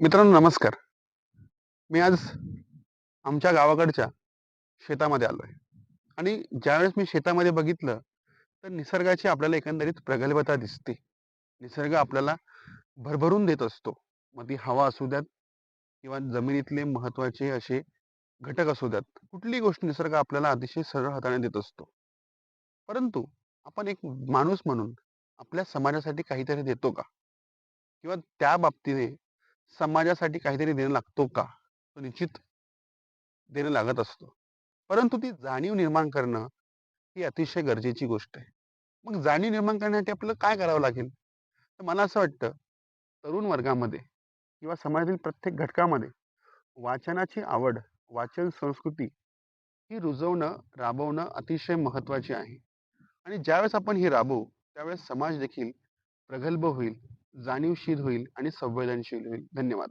मित्रांनो नमस्कार. मी आज आमच्या गावाकडच्या शेतामध्ये आलो आहे आणि ज्यावेळेस मी शेतामध्ये बघितलं तर निसर्गाची आपल्याला एकंदरीत प्रगल्भता दिसते. निसर्ग आपल्याला भरभरून देत असतो. मग ती हवा असू द्यात किंवा जमिनीतले महत्त्वाचे असे घटक असू द्यात कुठलीही गोष्ट निसर्ग आपल्याला अतिशय सरळ हाताने देत असतो. परंतु आपण एक माणूस म्हणून आपल्या समाजासाठी काहीतरी देतो का? किंवा त्या बाबतीने समाजासाठी काहीतरी देणं लागतो का? तो निश्चित देणं लागत असतो. परंतु ती जाणीव निर्माण करणं ही अतिशय गरजेची गोष्ट आहे. मग जाणीव निर्माण करण्यासाठी आपलं काय करावं लागेल? तर मला असं वाटतं तरुण वर्गामध्ये किंवा समाजातील प्रत्येक घटकामध्ये वाचनाची आवड वाचन संस्कृती ही रुजवणं राबवणं अतिशय महत्त्वाचे आहे. आणि ज्यावेळेस आपण ही राबवू त्यावेळेस समाज देखील प्रगल्भ होईल. जाणीवशील होईल आणि संवेदनशील होईल. धन्यवाद.